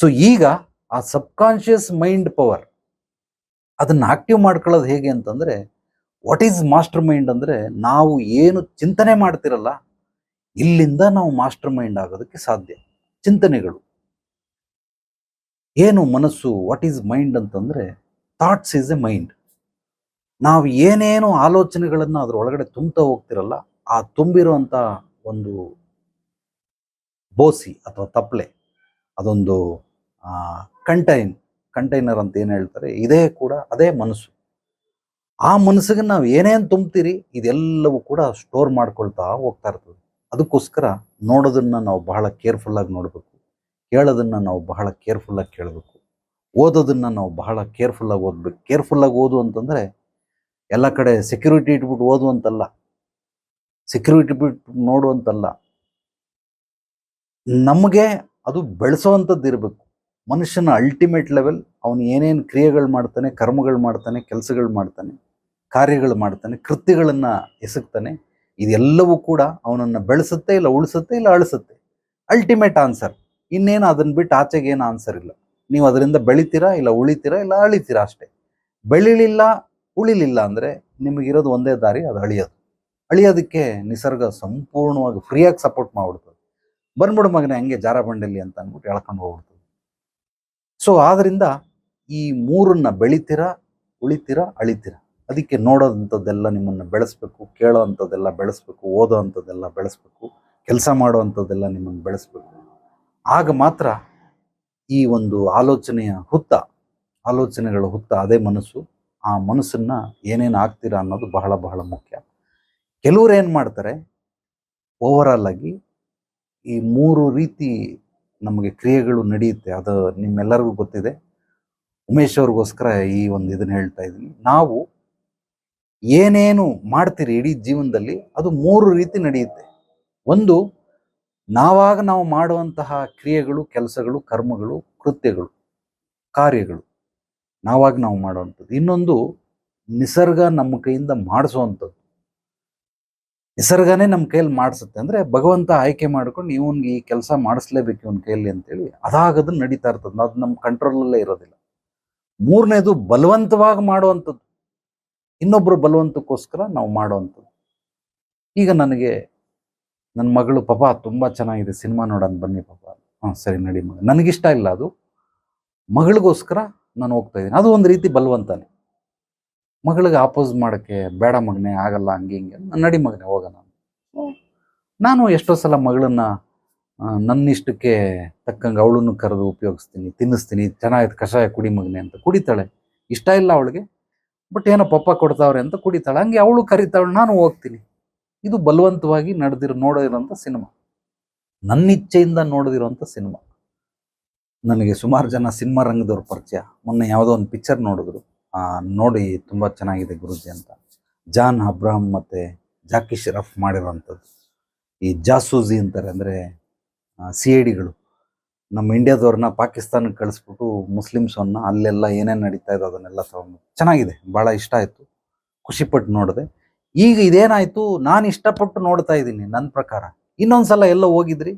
So ಈಗ ಆ subconscious mind power ಅದನ್ನ ಆಕ್ಟಿವ್ ಮಾಡ್ಕೊಳ್ಳೋದು ಹೇಗೆ ಅಂತಂದ್ರೆ ವಾಟ್ ಈಸ್ ಮಾಸ್ಟರ್ ಮೈಂಡ್ ಅಂದ್ರೆ ನಾವು ಏನು ಚಿಂತನೆ ಮಾಡ್ತಿರಲ್ಲ, ಇಲ್ಲಿಂದ ನಾವು ಮಾಸ್ಟರ್ ಮೈಂಡ್ ಆಗೋದಕ್ಕೆ ಸಾಧ್ಯ. ಚಿಂತನೆಗಳು. ಏನು ಮನಸ್ಸು ವಾಟ್ ಈಸ್ ಮೈಂಡ್ ಅಂತಂದ್ರೆ ಥಾಟ್ಸ್ ಈಸ್ ಎ ಮೈಂಡ್ ನಾವು ಏನೇನು ಆಲೋಚನೆಗಳನ್ನು ಅದ್ರ ಒಳಗಡೆ ತುಂಬ್ತಾ ಹೋಗ್ತಿರಲ್ಲ, ಆ ತುಂಬಿರುವಂತ ಒಂದು ಬೋಸಿ ಅಥವಾ ತಪ್ಪಲೆ ಅದೊಂದು ಕಂಟೈನ್ ಕಂಟೈನರ್ ಅಂತ ಏನು ಹೇಳ್ತಾರೆ? ಇದೇ ಕೂಡ ಅದೇ ಮನಸ್ಸು. ಆ ಮನಸ್ಸಿಗೆ ನಾವು ಏನೇನು ತುಂಬ್ತೀರಿ, ಇದೆಲ್ಲವೂ ಕೂಡ ಸ್ಟೋರ್ ಮಾಡ್ಕೊಳ್ತಾ ಹೋಗ್ತಾ ಇರ್ತದೆ. ಅದಕ್ಕೋಸ್ಕರ ನೋಡೋದನ್ನು ನಾವು ಬಹಳ ಕೇರ್ಫುಲ್ಲಾಗಿ ನೋಡಬೇಕು. ಕೇಳೋದನ್ನು ನಾವು ಬಹಳ ಕೇರ್ಫುಲ್ಲಾಗಿ ಕೇಳಬೇಕು. ಓದೋದನ್ನು ನಾವು ಬಹಳ ಕೇರ್ಫುಲ್ಲಾಗಿ ಓದಬೇಕು ಕೇರ್ಫುಲ್ಲಾಗಿ ಓದು ಅಂತಂದರೆ ಎಲ್ಲ ಕಡೆ ಸೆಕ್ಯೂರಿಟಿ ಇಟ್ಬಿಟ್ಟು ಓದು ಅಂತಲ್ಲ ಸೆಕ್ಯೂರಿಟಿ ಬಿಟ್ಟು ನೋಡು ಅಂತಲ್ಲ ನಮಗೆ ಅದು ಬೆಳೆಸೋವಂಥದ್ದು ಇರಬೇಕು ಮನುಷ್ಯನ ಅಲ್ಟಿಮೇಟ್ ಲೆವೆಲ್ ಅವನು ಏನೇನು ಕ್ರಿಯೆಗಳು ಮಾಡ್ತಾನೆ, ಕರ್ಮಗಳು ಮಾಡ್ತಾನೆ, ಕೆಲಸಗಳು ಮಾಡ್ತಾನೆ, ಕಾರ್ಯಗಳು ಮಾಡ್ತಾನೆ, ಕೃತ್ಯಗಳನ್ನು ಎಸಗ್ತಾನೆ, ಇದೆಲ್ಲವೂ ಕೂಡ ಅವನನ್ನು ಬೆಳೆಸುತ್ತೆ ಇಲ್ಲ ಉಳಿಸುತ್ತೆ ಇಲ್ಲ ಅಳಿಸುತ್ತೆ. ಅಲ್ಟಿಮೇಟ್ ಆನ್ಸರ್ ಇನ್ನೇನು ಅದನ್ನ ಬಿಟ್ಟು ಆಚೆಗೆ ಏನು ಆನ್ಸರ್ ಇಲ್ಲ. ನೀವು ಅದರಿಂದ ಬೆಳಿತೀರಾ ಇಲ್ಲ ಉಳಿತೀರಾ ಇಲ್ಲ ಅಳಿತೀರಾ ಅಷ್ಟೇ. ಬೆಳಿಲಿಲ್ಲ, ಉಳಿಲಿಲ್ಲ ಅಂದರೆ ನಿಮಗಿರೋದು ಒಂದೇ ದಾರಿ, ಅದು ಅಳಿಯೋದು. ಅಳಿಯೋದಕ್ಕೆ ನಿಸರ್ಗ ಸಂಪೂರ್ಣವಾಗಿ ಫ್ರೀಯಾಗಿ ಸಪೋರ್ಟ್ ಮಾಡ್ಬಿಡ್ತದೆ. ಬಂದ್ಬಿಡು ಮಗನೇ, ಹಂಗೆ ಜಾರ ಬಂಡಲಿ ಅಂತ ಅಂದ್ಬಿಟ್ಟು ಎಳ್ಕೊಂಡು ಹೋಗ್ಬಿಡ್ತದೆ. ಸೊ ಆದ್ರಿಂದ ಈ ಮೂರನ್ನ ಬೆಳಿತೀರ, ಉಳಿತೀರ, ಅಳಿತೀರ? ಅದಕ್ಕೆ ನೋಡೋದಂಥದ್ದೆಲ್ಲ ನಿಮ್ಮನ್ನು ಬೆಳೆಸ್ಬೇಕು ಕೇಳೋ ಅಂಥದ್ದೆಲ್ಲ ಬೆಳೆಸ್ಬೇಕು ಓದೋ ಅಂಥದ್ದೆಲ್ಲ ಬೆಳೆಸ್ಬೇಕು, ಕೆಲಸ ಮಾಡೋ ಅಂಥದ್ದೆಲ್ಲ ನಿಮ್ಮನ್ನು ಬೆಳೆಸ್ಬೇಕು. ಆಗ ಮಾತ್ರ ಈ ಒಂದು ಆಲೋಚನೆಯ ಹುತ್ತ, ಆಲೋಚನೆಗಳ ಹುತ್ತ, ಅದೇ ಮನಸ್ಸು, ಆ ಮನಸ್ಸನ್ನು ಏನೇನು ಆಗ್ತೀರಾ ಅನ್ನೋದು ಬಹಳ ಬಹಳ ಮುಖ್ಯ. ಕೆಲವರು ಏನು ಮಾಡ್ತಾರೆ ಓವರಾಲ್ ಆಗಿ ಈ ಮೂರು ರೀತಿ ನಮಗೆ ಕ್ರಿಯೆಗಳು ನಡೆಯುತ್ತೆ. ಅದು ನಿಮ್ಮೆಲ್ಲರಿಗೂ ಗೊತ್ತಿದೆ. ಉಮೇಶ್ ಅವ್ರಿಗೋಸ್ಕರ ಈ ಒಂದು ಇದನ್ನ ಹೇಳ್ತಾ ಇದ್ದೀನಿ. ನಾವು ಏನೇನು ಮಾಡ್ತೀರಿ ಇಡೀ ಜೀವನದಲ್ಲಿ, ಅದು ಮೂರು ರೀತಿ ನಡೆಯುತ್ತೆ. ಒಂದು, ನಾವಾಗ ನಾವು ಮಾಡುವಂತಹ ಕ್ರಿಯೆಗಳು, ಕೆಲಸಗಳು, ಕರ್ಮಗಳು, ಕೃತ್ಯಗಳು, ಕಾರ್ಯಗಳು, ನಾವಾಗ ನಾವು ಮಾಡುವಂಥದ್ದು. ಇನ್ನೊಂದು, ನಿಸರ್ಗ ನಮ್ಮ ಕೈಯಿಂದ ಮಾಡಿಸುವಂಥದ್ದು. ನಿಸರ್ಗನೇ ನಮ್ಮ ಕೈಯಲ್ಲಿ ಮಾಡಿಸುತ್ತೆ. ಅಂದರೆ ಭಗವಂತ ಆಯ್ಕೆ ಮಾಡ್ಕೊಂಡು ಇವನ್ಗೆ ಈ ಕೆಲಸ ಮಾಡಿಸ್ಲೇಬೇಕು ಇವನ್ ಕೈಯಲ್ಲಿ ಅಂತೇಳಿ ಅದಾಗದನ್ನು ನಡೀತಾ ಇರ್ತದೆ ಅದು ನಮ್ಮ ಕಂಟ್ರೋಲಲ್ಲೇ ಇರೋದಿಲ್ಲ. ಮೂರನೇದು ಬಲವಂತವಾಗಿ ಮಾಡುವಂಥದ್ದು. ಇನ್ನೊಬ್ಬರು ಬಲವಂತಕ್ಕೋಸ್ಕರ ನಾವು ಮಾಡುವಂಥದ್ದು. ಈಗ ನನಗೆ ನನ್ನ ಮಗಳು ಪಾಪ ತುಂಬ ಚೆನ್ನಾಗಿದೆ. ಸಿನಿಮಾ ನೋಡೋಣ ಬನ್ನಿ ಪಾಪ. ಹಾಂ, ಸರಿ ನಡಿ ಮಗ ನನಗಿಷ್ಟ ಇಲ್ಲ ಅದು. ಮಗಳಿಗೋಸ್ಕರ ನಾನು ಹೋಗ್ತಾ ಇದ್ದೀನಿ. ಅದು ಒಂದು ರೀತಿ ಬಲವಂತನೇ. ಮಗಳಿಗೆ ಆಪೋಸ್ ಮಾಡೋಕ್ಕೆ ಬೇಡ ಮಗನೇ, ಆಗಲ್ಲ, ಹಂಗೆ ಹಿಂಗೆ ನಡಿ ಮಗನೇ, ಹೋಗೋಣ ನಾನು ಎಷ್ಟೋ ಸಲ ಮಗಳನ್ನ ನನ್ನ ಇಷ್ಟಕ್ಕೆ ತಕ್ಕಂಗೆ ಅವಳನ್ನು ಕರೆದು ಉಪಯೋಗಿಸ್ತೀನಿ, ತಿನ್ನಿಸ್ತೀನಿ ಚೆನ್ನಾಗಿತ್ತು ಕಷಾಯ ಕುಡಿ ಮಗನೆ ಅಂತ ಕುಡಿತಾಳೆ. ಇಷ್ಟ ಇಲ್ಲ ಅವಳಿಗೆ ಬಟ್ ಏನೋ ಪಪ್ಪ ಕೊಡ್ತಾವ್ರೆ ಅಂತ ಕುಡಿತಾಳೆ. ಹಂಗೆ ಅವಳು ಕರಿತಾಳೆ, ನಾನು ಹೋಗ್ತೀನಿ. ಇದು ಬಲವಂತವಾಗಿ ನಡೆದಿರೋ, ನೋಡಿರೋಂಥ ಸಿನಿಮಾ. ನನ್ನ ಇಚ್ಛೆಯಿಂದ ನೋಡಿದಿರೋಂಥ ಸಿನಿಮಾ. ನನಗೆ ಸುಮಾರು ಜನ ಸಿನಿಮಾ ರಂಗದವ್ರ ಪರಿಚಯ. ಮೊನ್ನೆ ಯಾವುದೋ ಒಂದು ಪಿಕ್ಚರ್ ನೋಡಿದ್ರು. ನೋಡಿ ತುಂಬ ಚೆನ್ನಾಗಿದೆ ಗುರುಜಿ ಅಂತ. ಜಾನ್ ಅಬ್ರಾಹಂ ಮತ್ತು ಜಾಕಿ ಶರಫ್ ಮಾಡಿರೋವಂಥದ್ದು. ಈ ಜಾಸೂಜಿ ಅಂತಾರೆ ಅಂದರೆ ಸಿ ಐ ಡಿಗಳು ನಮ್ಮ ಇಂಡಿಯಾದವ್ರನ್ನ ಪಾಕಿಸ್ತಾನಕ್ಕೆ ಕಳಿಸ್ಬಿಟ್ಟು ಮುಸ್ಲಿಮ್ಸನ್ನು ಅಲ್ಲೆಲ್ಲ ಏನೇನು ನಡೀತಾ ಇದೆ ಅದನ್ನೆಲ್ಲ ತಗೊಂಡು. ಚೆನ್ನಾಗಿದೆ, ಭಾಳ ಇಷ್ಟ ಆಯಿತು. ಖುಷಿಪಟ್ಟು ನೋಡಿದೆ. ಈಗ ಇದೇನಾಯಿತು, ನಾನು ಇಷ್ಟಪಟ್ಟು ನೋಡ್ತಾ ಇದ್ದೀನಿ ನನ್ನ ಪ್ರಕಾರ. ಇನ್ನೊಂದ್ಸಲ ಎಲ್ಲ ಹೋಗಿದ್ರಿ,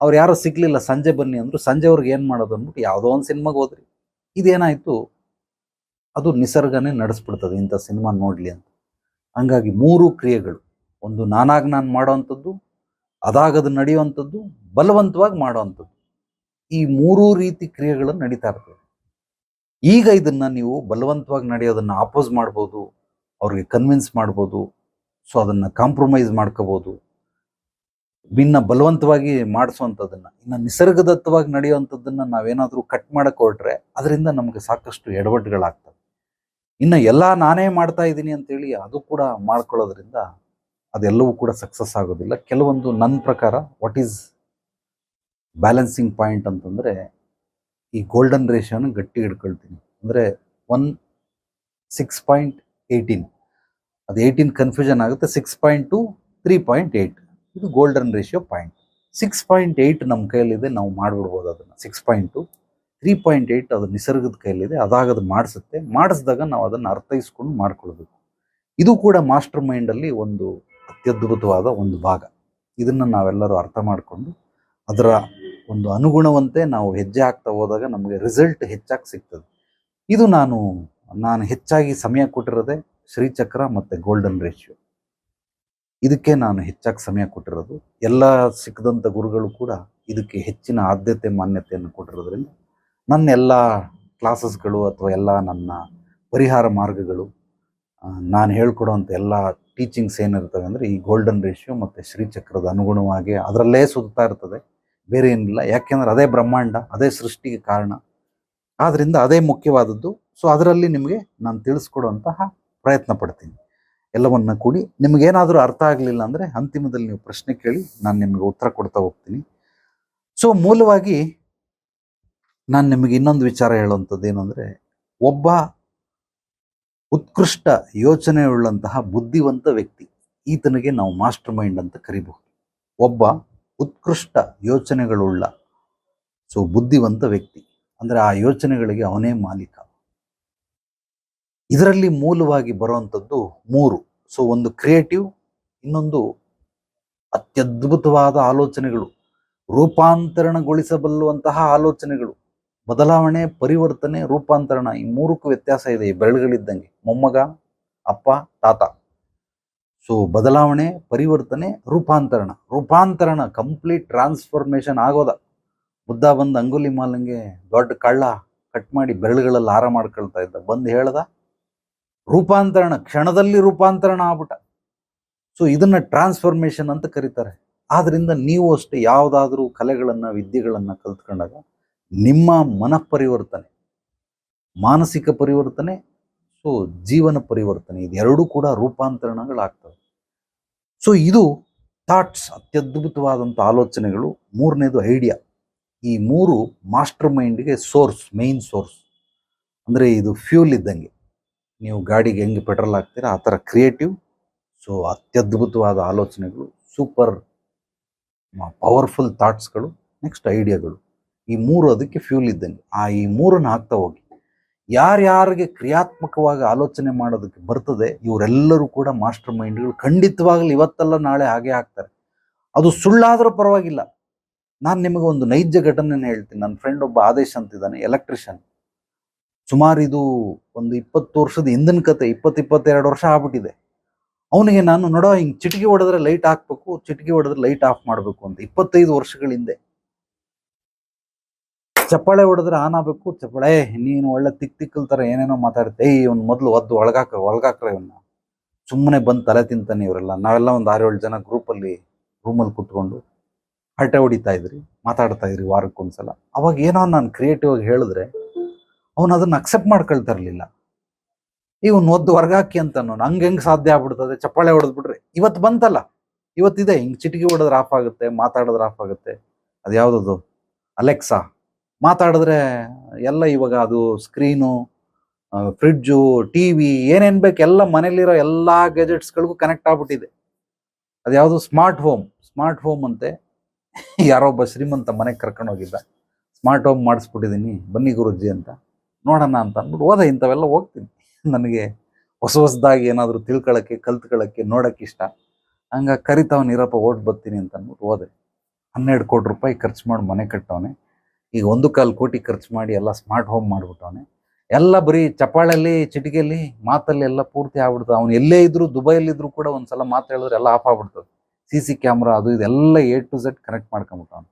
ಅವ್ರು ಯಾರೋ ಸಿಗ್ಲಿಲ್ಲ, ಸಂಜೆ ಬನ್ನಿ ಅಂದ್ರು, ಸಂಜೆ ಅವ್ರಿಗೆ ಏನು ಮಾಡೋದು ಅಂದ್ಬಿಟ್ಟು ಯಾವುದೋ ಒಂದು ಸಿನಿಮಾಗೆ ಹೋದ್ರಿ. ಇದೇನಾಯಿತು ಅದು ನಿಸರ್ಗನೇ ನಡೆಸ್ಬಿಡ್ತದೆ ಇಂಥ ಸಿನಿಮಾ ನೋಡಲಿ ಅಂತ. ಹಂಗಾಗಿ ಮೂರು ಕ್ರಿಯೆಗಳು. ಒಂದು ನಾನಾಗಿ ನಾನು ಮಾಡೋವಂಥದ್ದು ಅದಾಗದು ನಡೆಯುವಂಥದ್ದು, ಬಲವಂತವಾಗಿ ಮಾಡೋವಂಥದ್ದು ಈ ಮೂರೂ ರೀತಿ ಕ್ರಿಯೆಗಳು ನಡೀತಾ ಇರ್ತವೆ ಈಗ ಇದನ್ನು ನೀವು ಬಲವಂತವಾಗಿ ನಡೆಯೋದನ್ನ ಆಪೋಸ್ ಮಾಡ್ಬೋದು, ಅವ್ರಿಗೆ ಕನ್ವಿನ್ಸ್ ಮಾಡ್ಬೋದು, ಸೊ ಅದನ್ನು ಕಾಂಪ್ರಮೈಸ್ ಮಾಡ್ಕೋಬೋದು. ಭಿನ್ನ ಬಲವಂತವಾಗಿ ಮಾಡಿಸುವಂಥದ್ದನ್ನು ಇನ್ನು ನಿಸರ್ಗದತ್ತವಾಗಿ ನಡೆಯುವಂಥದ್ದನ್ನು ನಾವೇನಾದರೂ ಕಟ್ ಮಾಡೋಕ್ಕೆ ಹೊರಟ್ರೆ, ಅದರಿಂದ ನಮಗೆ ಸಾಕಷ್ಟು ಎಡವಟ್ಟುಗಳಾಗ್ತವೆ ಇನ್ನು ಎಲ್ಲ ನಾನೇ ಮಾಡ್ತಾ ಇದ್ದೀನಿ ಅಂತೇಳಿ ಅದು ಕೂಡ ಮಾಡ್ಕೊಳ್ಳೋದ್ರಿಂದ ಅದೆಲ್ಲವೂ ಕೂಡ ಸಕ್ಸಸ್ ಆಗೋದಿಲ್ಲ. ಕೆಲವೊಂದು ನನ್ನ ಪ್ರಕಾರ ವಾಟ್ ಈಸ್ ಬ್ಯಾಲೆನ್ಸಿಂಗ್ ಪಾಯಿಂಟ್ ಅಂತಂದ್ರೆ ಈ ಗೋಲ್ಡನ್ ರೇಷಿಯೋನ ಗಟ್ಟಿ ಹಿಡ್ಕೊಳ್ತೀನಿ. ಅಂದ್ರೆ ಒನ್ ಸಿಕ್ಸ್ ಪಾಯಿಂಟ್ ಏಯ್ಟೀನ್ ಅದು ಏಯ್ಟೀನ್ ಕನ್ಫ್ಯೂಷನ್ ಆಗುತ್ತೆ six point two three point eight ಇದು golden ratio point six point eight ನಮ್ಮ ಕೈಯಲ್ಲಿದೆ, ನಾವು ಮಾಡಿಬಿಡ್ಬೋದು ಅದನ್ನು. Six point two three point eight ಅದು ನಿಸರ್ಗದ ಕೈಯಲ್ಲಿದೆ, ಅದಾಗದು ಮಾಡಿಸುತ್ತೆ. ಮಾಡಿಸಿದಾಗ ನಾವು ಅದನ್ನು ಅರ್ಥೈಸ್ಕೊಂಡು ಮಾಡ್ಕೊಳ್ಬೇಕು. ಇದು ಕೂಡ ಮಾಸ್ಟರ್ ಮೈಂಡಲ್ಲಿ ಒಂದು ಅತ್ಯದ್ಭುತವಾದ ಒಂದು ಭಾಗ. ಇದನ್ನು ನಾವೆಲ್ಲರೂ ಅರ್ಥ ಮಾಡಿಕೊಂಡು, ಅದರ ಒಂದು ಅನುಗುಣವಂತೆ ನಾವು ಹೆಜ್ಜೆ ಹಾಕ್ತಾ ಹೋದಾಗ ನಮಗೆ ರಿಸಲ್ಟ್ ಹೆಚ್ಚಾಗಿ ಸಿಗ್ತದೆ. ಇದು ನಾನು ನಾನು ಹೆಚ್ಚಾಗಿ ಸಮಯ ಕೊಟ್ಟಿರೋದೆ ಶ್ರೀಚಕ್ರ ಮತ್ತು ಗೋಲ್ಡನ್ ರೇಷಿಯೋ ಇದಕ್ಕೆ ನಾನು ಹೆಚ್ಚಾಗಿ ಸಮಯ ಕೊಟ್ಟಿರೋದು. ಎಲ್ಲ ಸಿಕ್ಕದಂಥ ಗುರುಗಳು ಕೂಡ ಇದಕ್ಕೆ ಹೆಚ್ಚಿನ ಆದ್ಯತೆ, ಮಾನ್ಯತೆಯನ್ನು ಕೊಟ್ಟಿರೋದ್ರಿಂದ ನನ್ನ ಎಲ್ಲ ಕ್ಲಾಸಸ್ಗಳು ಅಥವಾ ಎಲ್ಲ ನನ್ನ ಪರಿಹಾರ ಮಾರ್ಗಗಳು ನಾನು ಹೇಳ್ಕೊಡೋವಂಥ ಎಲ್ಲ ಟೀಚಿಂಗ್ಸ್ ಏನಿರ್ತವೆ ಅಂದರೆ ಈ ಗೋಲ್ಡನ್ ರೇಷಿಯೋ ಮತ್ತು ಶ್ರೀಚಕ್ರದ ಅನುಗುಣವಾಗಿ ಅದರಲ್ಲೇ ಸುತ್ತಾ ಇರ್ತದೆ. ಬೇರೆ ಏನಿಲ್ಲ. ಯಾಕೆಂದ್ರೆ ಅದೇ ಬ್ರಹ್ಮಾಂಡ, ಅದೇ ಸೃಷ್ಟಿಗೆ ಕಾರಣ. ಆದ್ದರಿಂದ ಅದೇ ಮುಖ್ಯವಾದದ್ದು. ಸೊ ಅದರಲ್ಲಿ ನಿಮಗೆ ನಾನು ತಿಳಿಸ್ಕೊಡುವಂತಹ ಪ್ರಯತ್ನ ಪಡ್ತೀನಿ. ಎಲ್ಲವನ್ನು ಕೂಡಿ ನಿಮಗೇನಾದರೂ ಅರ್ಥ ಆಗಲಿಲ್ಲ ಅಂದರೆ ಅಂತಿಮದಲ್ಲಿ ನೀವು ಪ್ರಶ್ನೆ ಕೇಳಿ ನಾನು ನಿಮಗೆ ಉತ್ತರ ಕೊಡ್ತಾ ಹೋಗ್ತೀನಿ. ಸೊ ಮೂಲವಾಗಿ ನಾನು ನಿಮಗೆ ಇನ್ನೊಂದು ವಿಚಾರ ಹೇಳುವಂಥದ್ದು ಏನಂದರೆ, ಒಬ್ಬ ಉತ್ಕೃಷ್ಟ ಯೋಚನೆಯುಳ್ಳಂತಹ ಬುದ್ಧಿವಂತ ವ್ಯಕ್ತಿ, ಈತನಿಗೆ ನಾವು ಮಾಸ್ಟರ್ ಮೈಂಡ್ ಅಂತ ಕರಿಬಹುದು. ಒಬ್ಬ ಉತ್ಕೃಷ್ಟ ಯೋಚನೆಗಳುಳ್ಳ, ಸೊ ಬುದ್ಧಿವಂತ ವ್ಯಕ್ತಿ, ಅಂದರೆ ಆ ಯೋಚನೆಗಳಿಗೆ ಅವನೇ ಮಾಲೀಕ. ಇದರಲ್ಲಿ ಮೂಲವಾಗಿ ಬರುವಂಥದ್ದು ಮೂರು. ಸೊ ಒಂದು ಕ್ರಿಯೇಟಿವ್, ಇನ್ನೊಂದು ಅತ್ಯದ್ಭುತವಾದ ಆಲೋಚನೆಗಳು, ರೂಪಾಂತರಣಗೊಳಿಸಬಲ್ಲುವಂತಹ ಆಲೋಚನೆಗಳು. ಬದಲಾವಣೆ, ಪರಿವರ್ತನೆ, ರೂಪಾಂತರಣ ಈ ಮೂರಕ್ಕೂ ವ್ಯತ್ಯಾಸ ಇದೆ ಈ ಬೆರಳುಗಳಿದ್ದಂಗೆ. ಮೊಮ್ಮಗ, ಅಪ್ಪ, ತಾತ. ಸೊ ಬದಲಾವಣೆ, ಪರಿವರ್ತನೆ, ರೂಪಾಂತರಣ. ರೂಪಾಂತರಣ ಕಂಪ್ಲೀಟ್ ಟ್ರಾನ್ಸ್ಫಾರ್ಮೇಶನ್ ಆಗೋದ. ಬುದ್ಧ ಬಂದು ಅಂಗುಲಿ ಮಾಲಂಗೆ ದೊಡ್ಡ ಕಳ್ಳ ಕಟ್ ಮಾಡಿ ಬೆರಳುಗಳಲ್ಲಿ ಹಾರ ಮಾಡ್ಕೊಳ್ತಾ ಇದ್ದ. ಬಂದು ಹೇಳ್ದ? ರೂಪಾಂತರಣ, ಕ್ಷಣದಲ್ಲಿ ರೂಪಾಂತರಣ ಆಗ್ಬಿಟ್ಟ. ಸೊ ಇದನ್ನ ಟ್ರಾನ್ಸ್ಫಾರ್ಮೇಶನ್ ಅಂತ ಕರೀತಾರೆ. ಆದ್ದರಿಂದ ನೀವು ಅಷ್ಟೇ ಯಾವುದಾದ್ರೂ ಕಲೆಗಳನ್ನು, ವಿದ್ಯೆಗಳನ್ನು ಕಲ್ತ್ಕೊಂಡಾಗ ನಿಮ್ಮ ಮನಃಪರಿವರ್ತನೆ, ಮಾನಸಿಕ ಪರಿವರ್ತನೆ ಸೊ ಜೀವನ ಪರಿವರ್ತನೆ ಇದೆರಡೂ ಕೂಡ ರೂಪಾಂತರಣಗಳಾಗ್ತವೆ. ಸೊ ಇದು ಥಾಟ್ಸ್ ಅತ್ಯದ್ಭುತವಾದಂಥ ಆಲೋಚನೆಗಳು. ಮೂರನೇದು ಐಡಿಯಾ ಈ ಮೂರು ಮಾಸ್ಟರ್ ಮೈಂಡ್ಗೆ ಸೋರ್ಸ್ ಮೇನ್ ಸೋರ್ಸ್ ಅಂದರೆ ಇದು ಫ್ಯೂಲ್ ಇದ್ದಂಗೆ. ನೀವು ಗಾಡಿಗೆ ಹೆಂಗೆ ಪೆಟ್ರೋಲ್ ಹಾಕ್ತೀರಾ, ಆ ಥರ ಕ್ರಿಯೇಟಿವ್ ಸೊ ಅತ್ಯದ್ಭುತವಾದ ಆಲೋಚನೆಗಳು ಸೂಪರ್ ಪವರ್ಫುಲ್ ಥಾಟ್ಸ್ಗಳು ನೆಕ್ಸ್ಟ್ ಐಡಿಯಾಗಳು ಈ ಮೂರು ಅದಕ್ಕೆ ಫ್ಯೂಲ್ ಇದ್ದಂಗೆ. ಆ ಈ ಮೂರನ್ನು ಹಾಕ್ತಾ ಹೋಗಿ. ಯಾರ್ಯಾರಿಗೆ ಕ್ರಿಯಾತ್ಮಕವಾಗಿ ಆಲೋಚನೆ ಮಾಡೋದಕ್ಕೆ ಬರ್ತದೆ, ಇವರೆಲ್ಲರೂ ಕೂಡ ಮಾಸ್ಟರ್ ಮೈಂಡ್ಗಳು ಖಂಡಿತವಾಗ್ಲೂ ಇವತ್ತಲ್ಲ, ನಾಳೆ ಹಾಗೆ ಆಗ್ತಾರೆ. ಅದು ಸುಳ್ಳಾದರೂ ಪರವಾಗಿಲ್ಲ. ನಾನು ನಿಮಗೆ ಒಂದು ನೈಜ ಘಟನೆ ಹೇಳ್ತೀನಿ. ನನ್ನ ಫ್ರೆಂಡ್ ಒಬ್ಬ ಆದೇಶ್ ಅಂತಿದ್ದಾನೆ ಎಲೆಕ್ಟ್ರಿಷಿಯನ್ ಸುಮಾರು ಇದು ಒಂದು ಇಪ್ಪತ್ತು ವರ್ಷದ ಹಿಂದಿನ ಕತೆ, ಇಪ್ಪತ್ತು ಇಪ್ಪತ್ತೆರಡು ವರ್ಷ ಆಗ್ಬಿಟ್ಟಿದೆ. ಅವನಿಗೆ ನಾನು ನೋಡೋ, ಹಿಂಗೆ ಚಿಟಿಕೆ ಹೊಡೆದ್ರೆ ಲೈಟ್ ಹಾಕ್ಬೇಕು, ಚಿಟಿಕೆ ಹೊಡೆದ್ರೆ ಲೈಟ್ ಆಫ್ ಮಾಡಬೇಕು ಅಂತ. ಇಪ್ಪತ್ತೈದು ವರ್ಷಗಳ ಹಿಂದೆ ಚಪ್ಪಾಳೆ ಹೊಡೆದ್ರೆ ಆನ್ ಆಗ್ಬೇಕು, ಚಪ್ಪಾಳೆ, ನೀನು ಒಳ್ಳೆ ತಿಕ್ ತಿಕ್ಕಲ್ ತರ ಏನೇನೋ ಮಾತಾಡ್ತೆ ಏಯ್ ಮೊದ್ಲು ಒದ್ದು ಒಳಗಾಕ, ಒಳಗಾಕ್ರ ಇವನ್ನ ಸುಮ್ಮನೆ ಬಂದು ತಲೆ ತಿಂತಾನೆ ಇವರೆಲ್ಲ. ನಾವೆಲ್ಲ ಒಂದು ಆರೇಳು ಜನ ಗ್ರೂಪ್ ಅಲ್ಲಿ ರೂಮಲ್ಲಿ ಕುತ್ಕೊಂಡು ಹರಟೆ ಹೊಡಿತಾ ಇದ್ರಿ, ಮಾತಾಡ್ತಾ ಇದ್ರಿ ವಾರಕ್ಕೊಂದ್ಸಲ. ಅವಾಗ ಏನೋ ನಾನು ಕ್ರಿಯೇಟಿವ್ ಆಗಿ ಹೇಳಿದ್ರೆ ಅವನು ಅದನ್ನ ಅಕ್ಸೆಪ್ಟ್ ಮಾಡ್ಕೊಳ್ತಾ ಇರಲಿಲ್ಲ. ಇವನ್ ಒದ್ದು ಹೊರಗಾಕಿ ಅಂತ ನಾನು ಹಂಗೆ ಹೆಂಗ್ ಸಾಧ್ಯ ಆಗ್ಬಿಡ್ತದೆ? ಚಪ್ಪಾಳೆ ಹೊಡೆದ್ಬಿಟ್ರೆ ಇವತ್ತು ಬಂತಲ್ಲ. ಇವತ್ತಿದೆ, ಹಿಂಗ್ ಚಿಟಿಕೆ ಹೊಡೆದ್ರೆ ಆಫ್ ಆಗುತ್ತೆ, ಮಾತಾಡಿದ್ರೆ ಆಫ್ ಆಗುತ್ತೆ. ಅದು ಯಾವುದದು ಅಲೆಕ್ಸಾ ಮಾತಾಡಿದ್ರೆ ಎಲ್ಲ ಇವಾಗ ಅದು ಸ್ಕ್ರೀನು ಫ್ರಿಡ್ಜು ಟಿ ವಿ ಏನೇನು ಬೇಕು ಎಲ್ಲ ಮನೇಲಿರೋ ಎಲ್ಲ ಗ್ಯಾಜೆಟ್ಸ್ಗಳಿಗೂ ಕನೆಕ್ಟ್ ಆಗ್ಬಿಟ್ಟಿದೆ. ಅದು ಯಾವುದು ಸ್ಮಾರ್ಟ್ ಹೋಮ್ ಸ್ಮಾರ್ಟ್ ಹೋಮ್ ಅಂತೆ. ಯಾರೋ ಒಬ್ಬ ಶ್ರೀಮಂತ ಮನೆಗೆ ಕರ್ಕೊಂಡು ಹೋಗಿದ್ದ. ಸ್ಮಾರ್ಟ್ ಹೋಮ್ ಮಾಡಿಸ್ಬಿಟ್ಟಿದ್ದೀನಿ ಬನ್ನಿ ಗುರುಜಿ ಅಂತ. ನೋಡೋಣ ಅಂತ ಅಂದ್ಬಿಟ್ಟು ಓದ ಇಂಥವೆಲ್ಲ ಹೋಗ್ತೀನಿ. ನನಗೆ ಹೊಸ ಹೊಸದಾಗಿ ಏನಾದರೂ ತಿಳ್ಕೊಳ್ಳೋಕ್ಕೆ ಕಲ್ತ್ಕೊಳ್ಳೋಕ್ಕೆ ನೋಡೋಕ್ಕೆ ಇಷ್ಟ. ಹಂಗೆ ಕರಿತಾವನ್ ಇರಪ್ಪ ಓಟ್ ಬರ್ತೀನಿ ಅಂತ ಅಂದ್ಬಿಟ್ಟು ಹೋದೆ. ಹನ್ನೆರಡು ಕೋಟಿ ರೂಪಾಯಿ ಖರ್ಚು ಮಾಡಿ ಮನೆ ಕಟ್ಟವನೆ. ಈಗ ಒಂದು ಕಾಲು ಕೋಟಿ ಖರ್ಚು ಮಾಡಿ ಎಲ್ಲ ಸ್ಮಾರ್ಟ್ ಹೋಮ್ ಮಾಡಿಬಿಟ್ಟವನೆ. ಎಲ್ಲ ಬರೀ ಚಪ್ಪಾಳಲ್ಲಿ ಚಿಟಿಕೆಯಲ್ಲಿ ಮಾತಲ್ಲಿ ಎಲ್ಲ ಪೂರ್ತಿ ಆಗ್ಬಿಡ್ತದೆ. ಅವ್ನು ಎಲ್ಲೇ ಇದ್ರು ದುಬೈಲಿದ್ರು ಕೂಡ ಒಂದ್ಸಲ ಮಾತು ಹೇಳಿದ್ರೆ ಎಲ್ಲ ಆಫ್ ಆಗ್ಬಿಡ್ತದೆ. ಸಿ ಸಿ ಕ್ಯಾಮ್ರಾ ಅದು ಇದೆಲ್ಲ ಎ ಟು ಝೆಡ್ ಕನೆಕ್ಟ್ ಮಾಡ್ಕೊಂಬಿಟ್ಟವನು.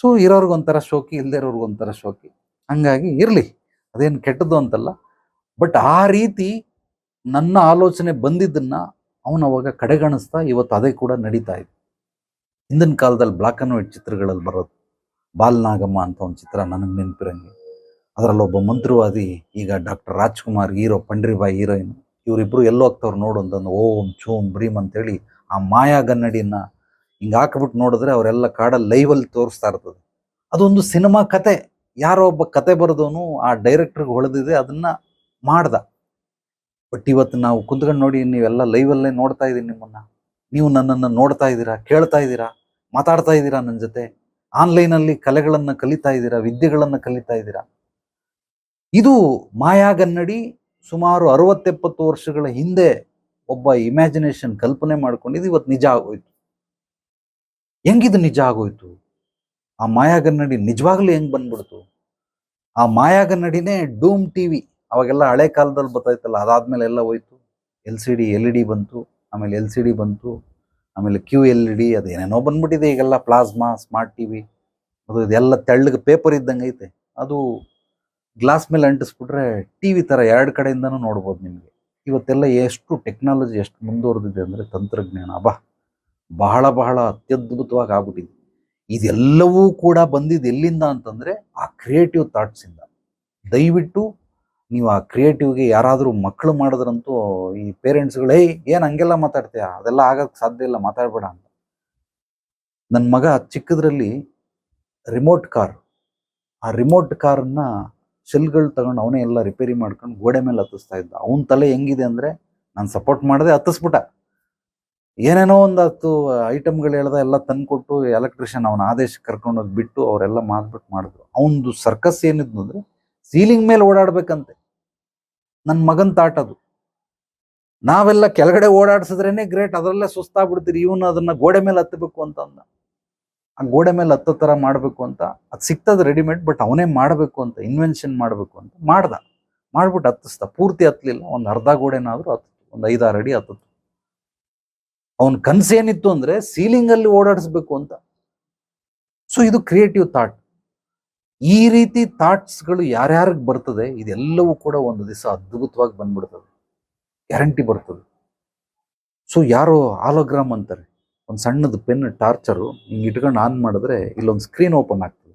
ಸೊ, ಇರೋರ್ಗೊಂಥರ ಶೋಕಿ ಇಲ್ಲದೆ ಇರೋರ್ಗೆ ಒಂಥರ ಶೋಕಿ. ಹಂಗಾಗಿ ಇರಲಿ, ಅದೇನು ಕೆಟ್ಟದ್ದು ಅಂತಲ್ಲ. ಬಟ್ ಆ ರೀತಿ ನನ್ನ ಆಲೋಚನೆ ಬಂದಿದ್ದನ್ನ ಅವನು ಅವಾಗ ಕಡೆಗಣಿಸ್ತಾ ಇವತ್ತು ಅದೇ ಕೂಡ ನಡೀತಾ ಇದೆ. ಹಿಂದಿನ ಕಾಲದಲ್ಲಿ ಬ್ಲಾಕ್ ಆ್ಯಂಡ್ ವೈಟ್ ಚಿತ್ರಗಳಲ್ಲಿ ಬರೋದು. ಬಾಲ್ನಾಗಮ್ಮ ಅಂತ ಒಂದು ಚಿತ್ರ ನನಗೆ ನೆನಪಿರಂಗೆ. ಅದರಲ್ಲೊಬ್ಬ ಮಂತ್ರವಾದಿ, ಈಗ doctor Rajkumar hero, Pandaribai heroine ಇವರಿಬ್ಬರು ಎಲ್ಲೋ ಹೋಗ್ತವ್ರು ನೋಡು ಅಂತಂದು ಓಂ ಚೂಂ ಭ್ರೀಮ್ ಅಂತೇಳಿ ಆ ಮಾಯಾ ಗನ್ನಡಿಯನ್ನ ಹಿಂಗೆ ಹಾಕ್ಬಿಟ್ಟು ನೋಡಿದ್ರೆ ಅವರೆಲ್ಲ ಕಾಡಲ್ಲಿ ಲೈವಲ್ಲಿ ತೋರಿಸ್ತಾ ಇರ್ತದೆ. ಅದೊಂದು ಸಿನಿಮಾ ಕತೆ. ಯಾರೋ ಒಬ್ಬ ಕತೆ ಬರೆದವನು ಆ ಡೈರೆಕ್ಟ್ರಿಗೆ ಹೊಳೆದಿದೆ, ಅದನ್ನು ಮಾಡ್ದ. ಬಟ್ ಇವತ್ತು ನಾವು ಕುಂತ್ಕೊಂಡು ನೋಡಿ, ನೀವೆಲ್ಲ ಲೈವಲ್ಲೇ ನೋಡ್ತಾ ಇದ್ದೀನಿ ನಿಮ್ಮನ್ನು. ನೀವು ನನ್ನನ್ನು ನೋಡ್ತಾ ಇದ್ದೀರಾ ಕೇಳ್ತಾ ಇದ್ದೀರಾ ಮಾತಾಡ್ತಾ ಇದ್ದೀರಾ ನನ್ನ ಜೊತೆ? ಆನ್ಲೈನಲ್ಲಿ ಕಲೆಗಳನ್ನು ಕಲಿತಾ ಇದ್ದೀರಾ? ವಿದ್ಯೆಗಳನ್ನು ಕಲಿತಾ ಇದ್ದೀರಾ? ಇದು ಮಾಯಾಗನ್ನಡಿ ಸುಮಾರು ಅರವತ್ತೆಪ್ಪತ್ತು ವರ್ಷಗಳ ಹಿಂದೆ ಒಬ್ಬ ಇಮ್ಯಾಜಿನೇಷನ್ ಕಲ್ಪನೆ ಮಾಡ್ಕೊಂಡಿದ್ದು ಇವತ್ತು ನಿಜ ಆಗೋಯ್ತು. ಹೆಂಗಿದು ನಿಜ ಆಗೋಯ್ತು? ಆ ಮಾಯಾಗನ್ನಡಿ ನಿಜವಾಗ್ಲೂ ಹೆಂಗ್ ಬಂದ್ಬಿಡ್ತು? ಆ ಮಾಯಾಗನ್ನಡಿನೇ ಡೂಮ್ ಟಿವಿ ಅವಾಗೆಲ್ಲ ಹಳೆ ಕಾಲದಲ್ಲಿ ಬರ್ತಾಯ್ತಲ್ಲ ಅದಾದ್ಮೇಲೆ ಎಲ್ಲ ಹೋಯ್ತು. L C D, L E D ಬಂತು, ಆಮೇಲೆ ಎಲ್ ಸಿ ಡಿ ಬಂತು. ಆಮೇಲೆ ಕ್ಯೂ ಎಲ್ ಇ ಡಿ ಏನೇನೋ ಬಂದ್ಬಿಟ್ಟಿದೆ ಈಗೆಲ್ಲ, ಪ್ಲಾಸ್ಮಾ, ಸ್ಮಾರ್ಟ್ ಟಿವಿ ಅದು ಇದೆಲ್ಲ ತೆಳ್ಳಗೆ ಪೇಪರ್ ಇದ್ದಂಗೆ ಐತೆ. ಅದು ಗ್ಲಾಸ್ ಮೇಲೆ ಅಂಟಿಸ್ಬಿಟ್ರೆ ಟಿ ವಿ ಥರ ಎರಡು ಕಡೆಯಿಂದನೂ ನೋಡ್ಬೋದು ನಿಮಗೆ. ಇವತ್ತೆಲ್ಲ ಎಷ್ಟು ಟೆಕ್ನಾಲಜಿ ಎಷ್ಟು ಮುಂದುವರೆದಿದೆ ಅಂದರೆ ತಂತ್ರಜ್ಞಾನ. ಅಬ್ಬಾ, ಬಹಳ ಬಹಳ ಅತ್ಯದ್ಭುತವಾಗಿ ಆಗ್ಬಿಟ್ಟಿದೆ. ಇದೆಲ್ಲವೂ ಕೂಡ ಬಂದಿದ್ದು ಎಲ್ಲಿಂದ ಅಂತಂದರೆ ಆ ಕ್ರಿಯೇಟಿವ್ ಥಾಟ್ಸಿಂದ ದಯವಿಟ್ಟು ನೀವು ಆ ಕ್ರಿಯೇಟಿವ್ಗೆ ಯಾರಾದರೂ ಮಕ್ಕಳು ಮಾಡಿದ್ರಂತೂ ಈ ಪೇರೆಂಟ್ಸ್ಗಳು ಏಯ್ ಏನು ಹಂಗೆಲ್ಲ ಮಾತಾಡ್ತೀಯ? ಅದೆಲ್ಲ ಆಗೋಕ್ಕೆ ಸಾಧ್ಯ ಇಲ್ಲ, ಮಾತಾಡಬೇಡ ಅಂತ. ನನ್ನ ಮಗ ಚಿಕ್ಕದ್ರಲ್ಲಿ ರಿಮೋಟ್ ಕಾರ್ ಆ ರಿಮೋಟ್ ಕಾರನ್ನ ಶೆಲ್ಗಳು ತಗೊಂಡು ಅವನೇ ಎಲ್ಲ ರಿಪೇರಿ ಮಾಡ್ಕೊಂಡು ಗೋಡೆ ಮೇಲೆ ಹತ್ತಿಸ್ತಾ ಇದ್ದ. ಅವನ ತಲೆ ಹೆಂಗಿದೆ ಅಂದರೆ ನಾನು ಸಪೋರ್ಟ್ ಮಾಡದೆ ಹತ್ತಿಸ್ಬಿಟ್ಟ. ಏನೇನೋ ಒಂದು ಹತ್ತು ಐಟಮ್ಗಳು ಹೇಳ್ದ ಎಲ್ಲ ತಂದುಕೊಟ್ಟು ಎಲೆಕ್ಟ್ರಿಷಿಯನ್ ಅವನ ಆದೇಶ ಕರ್ಕೊಂಡೋಗಿ ಬಿಟ್ಟು ಅವರೆಲ್ಲ ಮಾಡ್ಬಿಟ್ಟು ಮಾಡಿದ್ರು. ಅವನದು ಸರ್ಕಸ್ ಏನಿದ್ನು ಅಂದ್ರೆ ಸೀಲಿಂಗ್ ಮೇಲೆ ಓಡಾಡ್ಬೇಕಂತೆ. ನನ್ನ ಮಗನ್ ತಾಟದು ನಾವೆಲ್ಲ ಕೆಳಗಡೆ ಓಡಾಡ್ಸಿದ್ರೇನೆ ಗ್ರೇಟ್, ಅದರಲ್ಲೇ ಸುಸ್ತಾಗ್ಬಿಡ್ತೀರಿ, ಇವನು ಅದನ್ನ ಗೋಡೆ ಮೇಲೆ ಹತ್ತಬೇಕು ಅಂತ ಅಂದ. ಆ ಗೋಡೆ ಮೇಲೆ ಹತ್ತೋ ತರ ಮಾಡಬೇಕು ಅಂತ, ಅದು ಸಿಕ್ತದ ರೆಡಿಮೇಡ್ ಬಟ್ ಅವನೇ ಮಾಡಬೇಕು ಅಂತ ಇನ್ವೆನ್ಷನ್ ಮಾಡಬೇಕು ಅಂತ ಮಾಡ್ದ. ಮಾಡ್ಬಿಟ್ಟು ಹತ್ತಿಸ್ದ. ಪೂರ್ತಿ ಹತ್ತಲಿಲ್ಲ ಒಂದು ಅರ್ಧ ಗೋಡೆನಾದ್ರೂ ಹತ್ತು, ಒಂದು ಐದಾರು ಅಡಿ ಹತ್ತಿತ್ತು. ಅವನ ಕನಸೇನಿತ್ತು ಅಂದ್ರೆ ಸೀಲಿಂಗ್ ಅಲ್ಲಿ ಓಡಾಡಿಸ್ಬೇಕು ಅಂತ. ಸೊ ಇದು ಕ್ರಿಯೇಟಿವ್ ಥಾಟ್ ಈ ರೀತಿ ಥಾಟ್ಸ್ಗಳು ಯಾರ್ಯಾರಿಗೆ ಬರ್ತದೆ, ಇದೆಲ್ಲವೂ ಕೂಡ ಒಂದು ದಿವಸ ಅದ್ಭುತವಾಗಿ ಬಂದ್ಬಿಡ್ತದೆ. ಗ್ಯಾರಂಟಿ ಬರ್ತದೆ. ಸೊ ಯಾರೋ ಆಲೋಗ್ರಾಮ್ ಅಂತಾರೆ. ಒಂದು ಸಣ್ಣದು ಪೆನ್ ಟಾರ್ಚರು ಹಿಂಗೆ ಇಟ್ಕೊಂಡು ಆನ್ ಮಾಡಿದ್ರೆ ಇಲ್ಲೊಂದು ಸ್ಕ್ರೀನ್ ಓಪನ್ ಆಗ್ತದೆ.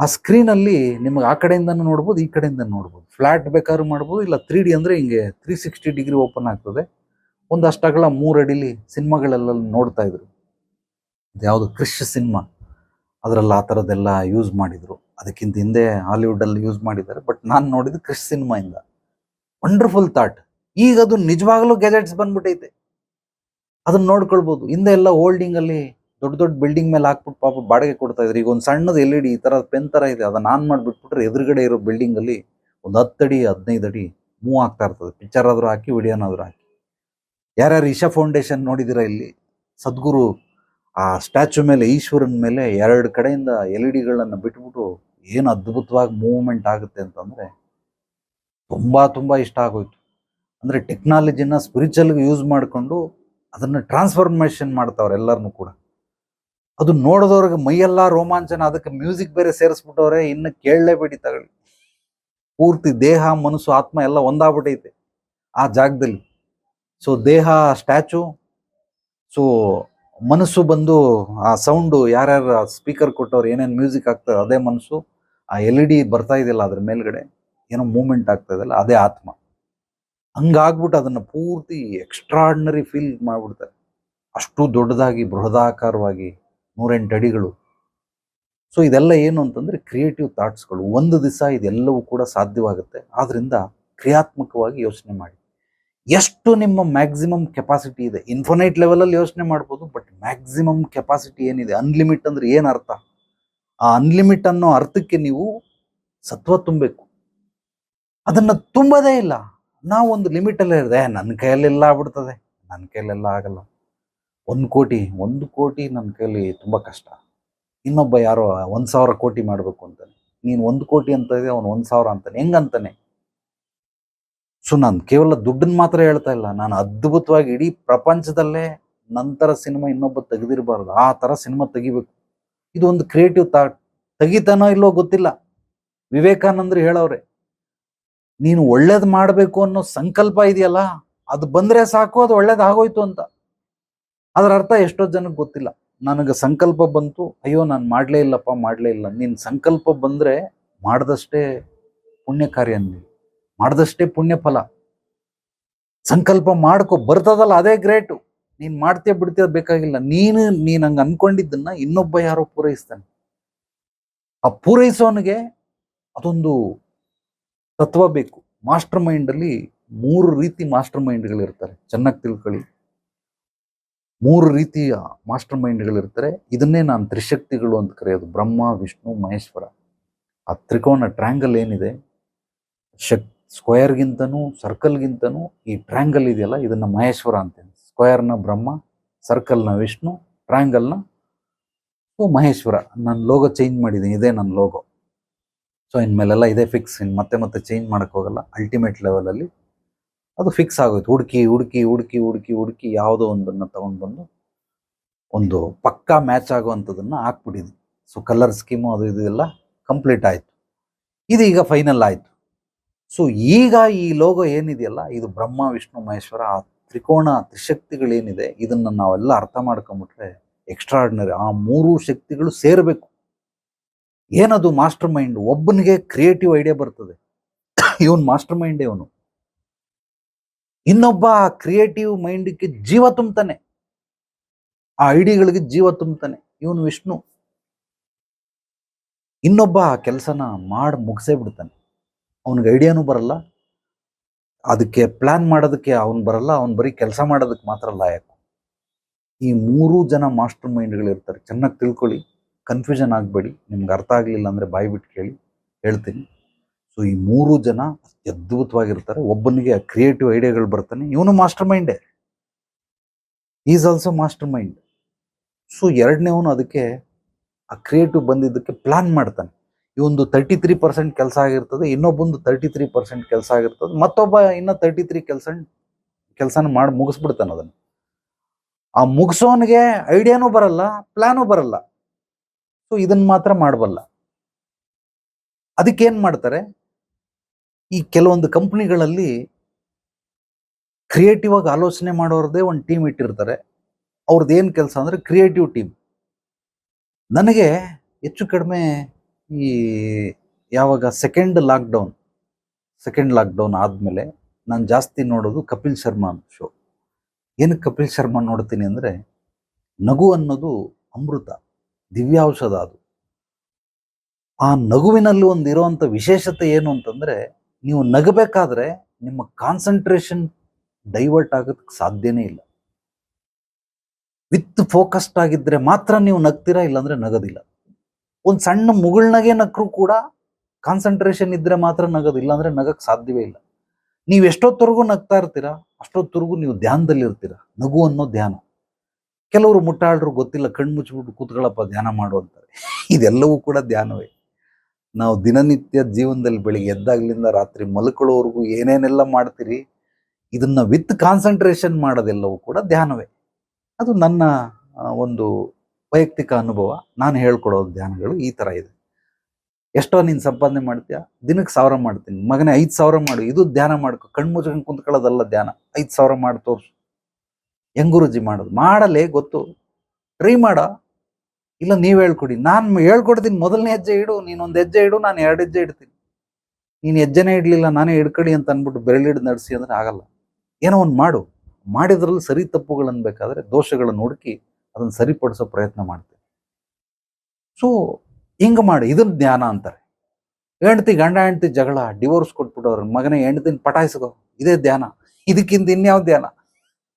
ಆ ಸ್ಕ್ರೀನಲ್ಲಿ ನಿಮಗೆ ಆ ಕಡೆಯಿಂದನೂ ನೋಡ್ಬೋದು, ಈ ಕಡೆಯಿಂದ ನೋಡ್ಬೋದು. ಫ್ಲಾಟ್ ಬೇಕಾದ್ರೂ ಮಾಡ್ಬೋದು, ಇಲ್ಲ ತ್ರೀ ಡಿ ಅಂದರೆ ಹಿಂಗೆ ತ್ರೀ ಸಿಕ್ಸ್ಟಿ ಡಿಗ್ರಿ ಓಪನ್ ಆಗ್ತದೆ. ಒಂದಷ್ಟು ಅಗಳ ಮೂರು ಅಡಿಲಿ ಸಿನಿಮಾಗಳೆಲ್ಲ ನೋಡ್ತಾ ಇದ್ರು. ಯಾವುದು ಕ್ರಿಶ್ ಸಿನಿಮಾ. ಅದರಲ್ಲಿ ಆ ಥರದ್ದೆಲ್ಲ ಯೂಸ್ ಮಾಡಿದ್ರು. ಅದಕ್ಕಿಂತ ಹಿಂದೆ ಹಾಲಿವುಡಲ್ಲಿ ಯೂಸ್ ಮಾಡಿದ್ದಾರೆ. ಬಟ್ ನಾನು ನೋಡಿದ್ದು ಕ್ರಿಶ್ ಸಿನಿಮಾಯಿಂದ. ವಂಡರ್ಫುಲ್ ಥಾಟ್ ಈಗ ಅದು ನಿಜವಾಗಲೂ ಗ್ಯಾಜೆಟ್ಸ್ ಬಂದ್ಬಿಟ್ಟೈತೆ ಅದನ್ನ ನೋಡ್ಕೊಳ್ಬೋದು. ಹಿಂದೆ ಎಲ್ಲ ಹೋಲ್ಡಿಂಗಲ್ಲಿ ದೊಡ್ಡ ದೊಡ್ಡ ಬಿಲ್ಡಿಂಗ್ ಮೇಲೆ ಹಾಕ್ಬಿಟ್ಟು ಪಾಪ ಬಾಡಿಗೆ ಕೊಡ್ತಾ ಇದ್ರು. ಈಗ ಒಂದು ಸಣ್ಣದು ಎಲ್ ಇ ಡಿ ಈ ತರ ಪೆನ್ ತರ ಇದೆ. ಅದನ್ನ ಆನ್ ಮಾಡಿಬಿಟ್ಬಿಟ್ರೆ ಎದುರುಗಡೆ ಇರೋ ಬಿಲ್ಡಿಂಗ್ ಅಲ್ಲಿ ಒಂದು ಹತ್ತಡಿ ಹದಿನೈದು ಅಡಿ ಮೂವ್ ಆಗ್ತಾ ಇರ್ತದೆ. ಪಿಕ್ಚರ್ ಆದ್ರೂ ಹಾಕಿ ವಿಡಿಯೋನಾದರೂ ಹಾಕಿ. ಯಾರ್ಯಾರು ಇಶಾ ಫೌಂಡೇಶನ್ ನೋಡಿದಿರ ಇಲ್ಲಿ? ಸದ್ಗುರು ಆ ಸ್ಟ್ಯಾಚು ಮೇಲೆ ಈಶ್ವರನ ಮೇಲೆ ಎರಡು ಕಡೆಯಿಂದ ಎಲ್ ಇ ಡಿಗಳನ್ನ ಬಿಟ್ಬಿಟ್ಟು ಏನು ಅದ್ಭುತವಾಗಿ ಮೂವ್ಮೆಂಟ್ ಆಗುತ್ತೆ ಅಂತಂದ್ರೆ ತುಂಬಾ ತುಂಬಾ ಇಷ್ಟ ಆಗೋಯ್ತು. ಅಂದ್ರೆ ಟೆಕ್ನಾಲಜಿನ ಸ್ಪಿರಿಚುವಲ್ಗೆ ಯೂಸ್ ಮಾಡಿಕೊಂಡು ಅದನ್ನ ಟ್ರಾನ್ಸ್ಫಾರ್ಮೇಷನ್ ಮಾಡ್ತಾವ್ರೆ ಎಲ್ಲರನ್ನು ಕೂಡ. ಅದು ನೋಡಿದವ್ರಿಗೆ ಮೈಯೆಲ್ಲ ರೋಮಾಂಚನ, ಅದಕ್ಕೆ ಮ್ಯೂಸಿಕ್ ಬೇರೆ ಸೇರಿಸ್ಬಿಟ್ಟವ್ರೆ, ಇನ್ನು ಕೇಳಲೇಬೇಡಿ ತಗೊಳ್ಳಿ. ಪೂರ್ತಿ ದೇಹ, ಮನಸ್ಸು, ಆತ್ಮ ಎಲ್ಲ ಒಂದಾಗ್ಬಿಟ್ಟೈತೆ ಆ ಜಾಗದಲ್ಲಿ. ಸೊ ದೇಹ, ಸ್ಟ್ಯಾಚು, ಸೊ ಮನಸ್ಸು ಬಂದು ಆ ಸೌಂಡು ಯಾರ್ಯಾರು ಸ್ಪೀಕರ್ ಕೊಟ್ಟವ್ರು, ಏನೇನು ಮ್ಯೂಸಿಕ್ ಆಗ್ತದೆ ಅದೇ ಮನಸ್ಸು, ಆ ಎಲ್ ಇ ಡಿ ಬರ್ತಾ ಇದೆಯಲ್ಲ ಅದ್ರ ಮೇಲ್ಗಡೆ, ಏನೋ ಮೂಮೆಂಟ್ ಆಗ್ತಾ ಇದೆಯಲ್ಲ ಅದೇ ಆತ್ಮ. ಹಂಗಾಗ್ಬಿಟ್ಟು ಅದನ್ನು ಪೂರ್ತಿ ಎಕ್ಸ್ಟ್ರಾಡ್ನರಿ ಫೀಲ್ ಮಾಡಿಬಿಡ್ತಾರೆ. ಅಷ್ಟು ದೊಡ್ಡದಾಗಿ, ಬೃಹದಾಕಾರವಾಗಿ, ನೂರೆಂಟು ಅಡಿಗಳು. ಸೊ ಇದೆಲ್ಲ ಏನು ಅಂತಂದ್ರೆ ಕ್ರಿಯೇಟಿವ್ ಥಾಟ್ಸ್ಗಳು ಒಂದು ದಿವಸ ಇದೆಲ್ಲವೂ ಕೂಡ ಸಾಧ್ಯವಾಗುತ್ತೆ. ಆದ್ದರಿಂದ ಕ್ರಿಯಾತ್ಮಕವಾಗಿ ಯೋಚನೆ ಮಾಡಿ. ಎಷ್ಟು ನಿಮ್ಮ ಮ್ಯಾಕ್ಸಿಮಮ್ ಕೆಪಾಸಿಟಿ ಇದೆ? ಇನ್ಫೋನೈಟ್ ಲೆವೆಲಲ್ಲಿ ಯೋಚನೆ ಮಾಡ್ಬೋದು ಬಟ್ ಮ್ಯಾಕ್ಸಿಮಮ್ ಕೆಪಾಸಿಟಿ ಏನಿದೆ? ಅನ್ಲಿಮಿಟ್ ಅಂದ್ರೆ ಏನು ಅರ್ಥ? ಆ ಅನ್ಲಿಮಿಟ್ ಅನ್ನೋ ಅರ್ಥಕ್ಕೆ ನೀವು ಸತ್ವ ತುಂಬಬೇಕು. ಅದನ್ನ ತುಂಬದೇ ಇಲ್ಲ. ನಾವು ಒಂದು ಲಿಮಿಟ್ ಅಲ್ಲೇ ಇರದೆ ನನ್ನ ಕೈಯಲ್ಲೆಲ್ಲ ಆಗ್ಬಿಡ್ತದೆ. ನನ್ನ ಕೈಯಲ್ಲೆಲ್ಲ ಆಗಲ್ಲ. ಒಂದು ಕೋಟಿ ಒಂದು ಕೋಟಿ ನನ್ನ ಕೈಯಲ್ಲಿ ತುಂಬ ಕಷ್ಟ. ಇನ್ನೊಬ್ಬ ಯಾರೋ, ಒಂದು ಸಾವಿರ ಕೋಟಿ ಮಾಡಬೇಕು ಅಂತಾನೆ. ನೀನು ಒಂದು ಕೋಟಿ ಅಂತ ಇದೆ ಅವನು ಒಂದು ಸಾವಿರ ಅಂತಾನೆ. ಹೆಂಗಂತಾನೆ? ಸೊ ನಾನು ಕೇವಲ ದುಡ್ಡನ್ನು ಮಾತ್ರ ಹೇಳ್ತಾ ಇಲ್ಲ. ನಾನು ಅದ್ಭುತವಾಗಿ ಇಡೀ ಪ್ರಪಂಚದಲ್ಲೇ ನಂತರ ಸಿನಿಮಾ ಇನ್ನೊಬ್ಬ ತೆಗೆದಿರಬಾರ್ದು. ಆ ತರ ಸಿನಿಮಾ ತೆಗಿಬೇಕು. ಇದು ಒಂದು ಕ್ರಿಯೇಟಿವ್ ಥಾಟ್ ತೆಗಿತಾನೋ ಇಲ್ಲೋ ಗೊತ್ತಿಲ್ಲ. ವಿವೇಕಾನಂದ್ರು ಹೇಳವ್ರೆ, ನೀನು ಒಳ್ಳೇದ್ ಮಾಡಬೇಕು ಅನ್ನೋ ಸಂಕಲ್ಪ ಇದೆಯಲ್ಲ, ಅದು ಬಂದ್ರೆ ಸಾಕು, ಅದು ಒಳ್ಳೇದು ಆಗೋಯ್ತು ಅಂತ. ಅದರ ಅರ್ಥ ಎಷ್ಟೋ ಜನಕ್ಕೆ ಗೊತ್ತಿಲ್ಲ. ನನಗೆ ಸಂಕಲ್ಪ ಬಂತು. ಅಯ್ಯೋ, ನಾನು ಮಾಡ್ಲೇ ಇಲ್ಲಪ್ಪ, ಮಾಡ್ಲೇ ಇಲ್ಲ. ನಿನ್ನ ಸಂಕಲ್ಪ ಬಂದ್ರೆ ಮಾಡ್ದಷ್ಟೇ ಪುಣ್ಯ ಕಾರ್ಯ ನೀನು. ಮಾಡ್ದಷ್ಟೇ ಪುಣ್ಯ ಫಲ ಸಂಕಲ್ಪ ಮಾಡ್ಕೊ, ಬರ್ತದಲ್ಲ ಅದೇ ಗ್ರೇಟು. ನೀನ್ ಮಾಡ್ತೀಯ ಬಿಡ್ತೀಯ ಬೇಕಾಗಿಲ್ಲ. ನೀನು, ನೀನ್ ಹಂಗ ಅನ್ಕೊಂಡಿದ್ದನ್ನ ಇನ್ನೊಬ್ಬ ಯಾರೋ ಪೂರೈಸ್ತಾನೆ. ಆ ಪೂರೈಸೋನಿಗೆ ಅದೊಂದು ತತ್ವ ಬೇಕು. ಮಾಸ್ಟರ್ ಮೈಂಡ್ ಅಲ್ಲಿ ಮೂರು ರೀತಿ ಮಾಸ್ಟರ್ ಮೈಂಡ್ಗಳಿರ್ತಾರೆ ಚೆನ್ನಾಗಿ ತಿಳ್ಕೊಳ್ಳಿ. ಮೂರು ರೀತಿಯ ಮಾಸ್ಟರ್ ಮೈಂಡ್ಗಳಿರ್ತಾರೆ ಇದನ್ನೇ ನಾನು ತ್ರಿಶಕ್ತಿಗಳು ಅಂತ ಕರೆಯೋದು. ಬ್ರಹ್ಮ, ವಿಷ್ಣು, ಮಹೇಶ್ವರ. ಆ ತ್ರಿಕೋನ ಟ್ರ್ಯಾಂಗಲ್ ಏನಿದೆ? ಶಕ್ ಸ್ಕ್ವಯರ್ಗಿಂತನೂ ಸರ್ಕಲ್ಗಿಂತನೂ ಈ ಟ್ರ್ಯಾಂಗಲ್ ಇದೆಯಲ್ಲ, ಇದನ್ನು ಮಹೇಶ್ವರ ಅಂತೇನೆ ಸ್ಕ್ವಯರ್ನ ಬ್ರಹ್ಮ, ಸರ್ಕಲ್ನ ವಿಷ್ಣು, ಟ್ರ್ಯಾಂಗಲ್ನ ಸೊ ಮಹೇಶ್ವರ. ನನ್ನ ಲೋಗೋ ಚೇಂಜ್ ಮಾಡಿದ್ದೀನಿ, ಇದೇ ನನ್ನ ಲೋಗೋ. ಸೊ ಇನ್ಮೇಲೆಲ್ಲ ಇದೇ ಫಿಕ್ಸ್ ಇನ್ನು ಮತ್ತೆ ಮತ್ತೆ ಚೇಂಜ್ ಮಾಡೋಕ್ಕೋಗಲ್ಲ ಅಲ್ಟಿಮೇಟ್ ಲೆವೆಲಲ್ಲಿ ಅದು ಫಿಕ್ಸ್ ಆಗೋಯ್ತು. ಹುಡುಕಿ ಹುಡುಕಿ ಹುಡುಕಿ ಹುಡುಕಿ ಹುಡುಕಿ ಯಾವುದೋ ಒಂದನ್ನು ತೊಗೊಂಡು ಬಂದು ಒಂದು ಪಕ್ಕಾ ಮ್ಯಾಚ್ ಆಗುವಂಥದ್ದನ್ನು ಹಾಕ್ಬಿಟ್ಟಿದ್ವಿ. ಸೊ ಕಲರ್ ಸ್ಕೀಮು ಅದು ಇದು ಎಲ್ಲ ಕಂಪ್ಲೀಟ್ ಆಯಿತು. ಇದು ಈಗ ಫೈನಲ್ ಆಯಿತು. ಸೊ ಈಗ ಈ ಲೋಗೋ ಏನಿದೆಯಲ್ಲ, ಇದು ಬ್ರಹ್ಮ, ವಿಷ್ಣು, ಮಹೇಶ್ವರ, ಆ ತ್ರಿಕೋಣ ತ್ರಿಶಕ್ತಿಗಳೇನಿದೆ, ಇದನ್ನು ನಾವೆಲ್ಲ ಅರ್ಥ ಮಾಡ್ಕೊಂಬಿಟ್ರೆ ಎಕ್ಸ್ಟ್ರಾರ್ಡಿನರಿ ಆ ಮೂರು ಶಕ್ತಿಗಳು ಸೇರಬೇಕು. ಏನದು ಮಾಸ್ಟರ್ ಮೈಂಡ್ ಒಬ್ಬನಿಗೆ ಕ್ರಿಯೇಟಿವ್ ಐಡಿಯಾ ಬರ್ತದೆ. ಇವನು ಮಾಸ್ಟರ್ ಮೈಂಡ್ ಇವನು. ಇನ್ನೊಬ್ಬ ಕ್ರಿಯೇಟಿವ್ ಮೈಂಡ್ಗೆ ಜೀವ ತುಂಬ್ತಾನೆ. ಆ ಐಡಿಯಾಗಳಿಗೆ ಜೀವ ತುಂಬ್ತಾನೆ. ಇವನು ವಿಷ್ಣು. ಇನ್ನೊಬ್ಬ ಆ ಕೆಲಸನ ಮಾಡಿ ಮುಗಿಸೇ ಬಿಡ್ತಾನೆ. ಅವನಿಗೆ ಐಡಿಯಾನೂ ಬರಲ್ಲ. ಅದಕ್ಕೆ ಪ್ಲಾನ್ ಮಾಡೋದಕ್ಕೆ ಅವ್ನು ಬರಲ್ಲ, ಅವ್ನು ಬರೀ ಕೆಲಸ ಮಾಡೋದಕ್ಕೆ ಮಾತ್ರ ಲಾಯಕು. ಈ ಮೂರು ಜನ ಮಾಸ್ಟರ್ ಮೈಂಡ್ಗಳಿರ್ತಾರೆ ಚೆನ್ನಾಗಿ ತಿಳ್ಕೊಳ್ಳಿ ಕನ್ಫ್ಯೂಷನ್ ಆಗಬೇಡಿ, ನಿಮ್ಗೆ ಅರ್ಥ ಆಗಲಿಲ್ಲ ಅಂದರೆ ಬಾಯಿ ಬಿಟ್ಟು ಕೇಳಿ, ಹೇಳ್ತೀನಿ. ಸೊ ಈ ಮೂರು ಜನ ಅದ್ಭುತವಾಗಿರ್ತಾರೆ. ಒಬ್ಬನಿಗೆ ಕ್ರಿಯೇಟಿವ್ ಐಡಿಯಾಗಳು ಬರ್ತಾನೆ, ಇವನು master ಮೈಂಡೇ. Is also master mind. So ಎರಡನೇವನು ಅದಕ್ಕೆ, ಆ ಕ್ರಿಯೇಟಿವ್ ಬಂದಿದ್ದಕ್ಕೆ ಪ್ಲಾನ್ ಮಾಡ್ತಾನೆ. ಇವೊಂದು ತರ್ಟಿ ತ್ರೀ ಪರ್ಸೆಂಟ್ ಕೆಲಸ ಆಗಿರ್ತದೆ, ಇನ್ನೊಬ್ಬಂದು ತರ್ಟಿ ತ್ರೀ ಪರ್ಸೆಂಟ್ ಕೆಲಸ ಆಗಿರ್ತದೆ, ಮತ್ತೊಬ್ಬ ಇನ್ನೂ ತರ್ಟಿ ತ್ರೀ ಕೆಲಸ ಕೆಲಸನ ಮಾಡಿ ಮುಗಿಸ್ಬಿಡ್ತಾನೆ ಅದನ್ನು. ಆ ಮುಗಿಸೋನಿಗೆ ಐಡಿಯಾನೂ ಬರಲ್ಲ ಪ್ಲ್ಯಾನೂ ಬರಲ್ಲ. ಸೊ ಇದನ್ನ ಮಾತ್ರ ಮಾಡಬಲ್ಲ. ಅದಕ್ಕೇನು ಮಾಡ್ತಾರೆ? ಈ ಕೆಲವೊಂದು ಕಂಪ್ನಿಗಳಲ್ಲಿ ಕ್ರಿಯೇಟಿವ್ ಆಗಿ ಆಲೋಚನೆ ಮಾಡೋರದೇ ಒಂದು ಟೀಮ್ ಇಟ್ಟಿರ್ತಾರೆ. ಅವ್ರದ್ದು ಏನು ಕೆಲಸ ಅಂದ್ರೆ ಕ್ರಿಯೇಟಿವ್ ಟೀಮ್ ನನಗೆ ಹೆಚ್ಚು ಕಡಿಮೆ ಈ ಯಾವಾಗ ಸೆಕೆಂಡ್ ಲಾಕ್ಡೌನ್ ಸೆಕೆಂಡ್ ಲಾಕ್ಡೌನ್ ಆದಮೇಲೆ ನಾನು ಜಾಸ್ತಿ ನೋಡೋದು ಕಪಿಲ್ ಶರ್ಮಾ ಶೋ ಏನು ಕಪಿಲ್ ಶರ್ಮಾ ನೋಡ್ತೀನಿ ಅಂದರೆ ನಗು ಅನ್ನೋದು ಅಮೃತ, ದಿವ್ಯಾಂಶದ ಅದು. ಆ ನಗುವಿನಲ್ಲಿ ಒಂದು ಇರೋವಂಥ ವಿಶೇಷತೆ ಏನು ಅಂತಂದರೆ ನೀವು ನಗಬೇಕಾದ್ರೆ ನಿಮ್ಮ ಕಾನ್ಸಂಟ್ರೇಷನ್ ಡೈವರ್ಟ್ ಆಗೋದಕ್ಕೆ ಸಾಧ್ಯನೇ ಇಲ್ಲ. ವಿತ್ ಫೋಕಸ್ಡ್ ಆಗಿದ್ದರೆ ಮಾತ್ರ ನೀವು ನಗ್ತೀರಾ ಇಲ್ಲಾಂದರೆ ನಗೋದಿಲ್ಲ. ಒಂದು ಸಣ್ಣ ಮುಗುಳ್ನಾಗೆ ನಕ್ರು ಕೂಡ ಕಾನ್ಸಂಟ್ರೇಷನ್ ಇದ್ರೆ ಮಾತ್ರ ನಗದು, ಇಲ್ಲಾಂದ್ರೆ ನಗಕ್ಕೆ ಸಾಧ್ಯವೇ ಇಲ್ಲ. ನೀವು ಎಷ್ಟೊತ್ತವರೆಗೂ ನಗ್ತಾ ಇರ್ತೀರಾ, ಅಷ್ಟೊತ್ತವರೆಗೂ ನೀವು ಧ್ಯಾನದಲ್ಲಿ ಇರ್ತೀರ. ನಗು ಅನ್ನೋ ಧ್ಯಾನ. ಕೆಲವರು ಮುಟ್ಟಾಳ್ರು ಗೊತ್ತಿಲ್ಲ, ಕಣ್ಣು ಮುಚ್ಚಿಬಿಟ್ಟು ಕೂತ್ಕೊಳ್ಳಪ್ಪ ಧ್ಯಾನ ಮಾಡು ಅಂತಾರೆ. ಇದೆಲ್ಲವೂ ಕೂಡ ಧ್ಯಾನವೇ. ನಾವು ದಿನನಿತ್ಯ ಜೀವನದಲ್ಲಿ ಬೆಳಿಗ್ಗೆ ಎದ್ದಾಗ್ಲಿಂದ ರಾತ್ರಿ ಮಲ್ಕೊಳ್ಳೋವರೆಗೂ ಏನೇನೆಲ್ಲ ಮಾಡ್ತೀರಿ, ಇದನ್ನ ವಿತ್ ಕಾನ್ಸಂಟ್ರೇಷನ್ ಮಾಡೋದೆಲ್ಲವೂ ಕೂಡ ಧ್ಯಾನವೇ. ಅದು ನನ್ನ ಒಂದು ವೈಯಕ್ತಿಕ ಅನುಭವ, ನಾನು ಹೇಳ್ಕೊಡೋ ಧ್ಯಾನಗಳು ಈ ಥರ ಇದೆ. ಎಷ್ಟೋ ನೀನು ಸಂಪಾದನೆ ಮಾಡ್ತೀಯ? ದಿನಕ್ಕೆ ಸಾವಿರ ಮಾಡ್ತೀನಿ. ಮಗನೇ ಐದು ಸಾವಿರ ಮಾಡು. ಇದು ಧ್ಯಾನ ಮಾಡ್ಕೊ. ಕಣ್ಣು ಮುಚ್ಕೊಂಡು ಕುಂತ್ಕೊಳ್ಳೋದಲ್ಲ ಧ್ಯಾನ. ಐದು ಸಾವಿರ ಮಾಡಿ ತೋರಿಸು. ಹೆಂಗುರುಜಿ ಮಾಡೋದು? ಮಾಡಲೇ ಗೊತ್ತು. ಟ್ರೈ ಮಾಡ. ಇಲ್ಲ ನೀವು ಹೇಳ್ಕೊಡಿ. ನಾನು ಹೇಳ್ಕೊಡ್ತೀನಿ. ಮೊದಲನೇ ಹೆಜ್ಜೆ ಇಡು. ನೀನು ಒಂದು ಹೆಜ್ಜೆ ಇಡು. ನಾನು ಎರಡು ಹೆಜ್ಜೆ ಇಡ್ತೀನಿ. ನೀನು ಹೆಜ್ಜೆನೇ ಇಡ್ಲಿಲ್ಲ. ನಾನೇ ಇಡ್ಕಡಿ ಅಂತ ಅಂದ್ಬಿಟ್ಟು ಬೆರಳಿಡ್ ನಡೆಸಿ ಅಂದ್ರೆ ಆಗಲ್ಲ. ಏನೋ ಒಂದು ಮಾಡು. ಮಾಡಿದ್ರಲ್ಲಿ ಸರಿ ತಪ್ಪುಗಳನ್ನು ಬೇಕಾದರೆ ದೋಷಗಳನ್ನು ಹುಡುಕಿ ಅದನ್ನು ಸರಿಪಡಿಸೋ ಪ್ರಯತ್ನ ಮಾಡ್ತೀನಿ. ಸೊ ಹಿಂಗೆ ಮಾಡಿ ಇದನ್ನ ಜ್ಞಾನ ಅಂತಾರೆ. ಹೆಂಡ್ತಿ ಗಂಡ ಹೆಂಡ್ತಿ ಜಗಳ ಡಿವೋರ್ಸ್ ಕೊಟ್ಬಿಟ್ಟವ್ರ, ಮಗನ ಹೆಂಡ್ತಿನ ಪಟಾಯಿಸ್ಕೋ, ಇದೇ ಧ್ಯಾನ. ಇದಕ್ಕಿಂತ ಇನ್ಯಾವ ಧ್ಯಾನ?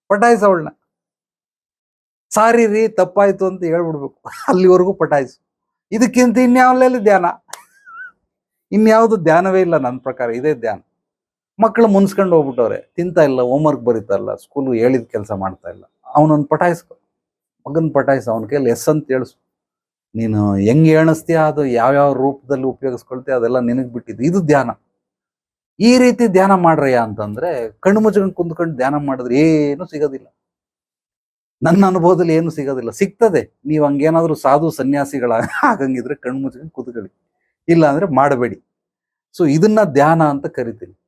ಪಟಾಯಿಸವಳನ್ನ ಸಾರಿ ರೀ ತಪ್ಪಾಯ್ತು ಅಂತ ಹೇಳ್ಬಿಡ್ಬೇಕು. ಅಲ್ಲಿವರೆಗೂ ಪಟಾಯಿಸು. ಇದಕ್ಕಿಂತ ಇನ್ಯಾವಲ್ಲಿ ಧ್ಯಾನ? ಇನ್ಯಾವುದು ಧ್ಯಾನವೇ ಇಲ್ಲ ನನ್ನ ಪ್ರಕಾರ, ಇದೇ ಧ್ಯಾನ. ಮಕ್ಕಳು ಮುನ್ಸ್ಕೊಂಡು ಹೋಗ್ಬಿಟ್ಟವ್ರೆ, ತಿಂತಾ ಇಲ್ಲ ಹೋಮ್ವರ್ಕ್ ಬರೀತಾ ಇಲ್ಲ ಸ್ಕೂಲ್ ಹೇಳಿದ ಕೆಲಸ ಮಾಡ್ತಾ ಇಲ್ಲ ಅವನೊಂದು ಪಟಾಯಿಸ್ಕೊ. ಮಗನ ಪಟಾಯಿಸು, ಅವನ ಕೈಯಲ್ಲಿ ಎಸ್ ಅಂತ ಹೇಳಿಸು. ನೀನು ಹೆಂಗೆ ಎಣಿಸ್ತೀಯ, ಅದು ಯಾವ್ಯಾವ ರೂಪದಲ್ಲಿ ಉಪಯೋಗಿಸ್ಕೊಳ್ತೀಯ ಅದೆಲ್ಲ ನಿನಗೆ ಬಿಟ್ಟಿದ್ದು. ಇದು ಧ್ಯಾನ. ಈ ರೀತಿ ಧ್ಯಾನ ಮಾಡ್ರಯ್ಯ ಅಂತಂದ್ರೆ, ಕಣ್ಣು ಮುಚ್ಕೊಂಡು ಕುಂದ್ಕೊಂಡು ಧ್ಯಾನ ಮಾಡಿದ್ರೆ ಏನು ಸಿಗೋದಿಲ್ಲ. ನನ್ನ ಅನುಭವದಲ್ಲಿ ಏನು ಸಿಗೋದಿಲ್ಲ. ಸಿಗ್ತದೆ. ನೀವು ಹಂಗೇನಾದ್ರೂ ಸಾಧು ಸನ್ಯಾಸಿಗಳ ಆಗಂಗಿದ್ರೆ ಕಣ್ಣು ಮುಚ್ಕೊಂಡು ಕೂತ್ಕೊಳ್ಳಿ. ಇಲ್ಲ ಅಂದ್ರೆ ಮಾಡಬೇಡಿ. ಸೊ ಇದನ್ನ ಧ್ಯಾನ ಅಂತ ಕರಿತೀನಿ.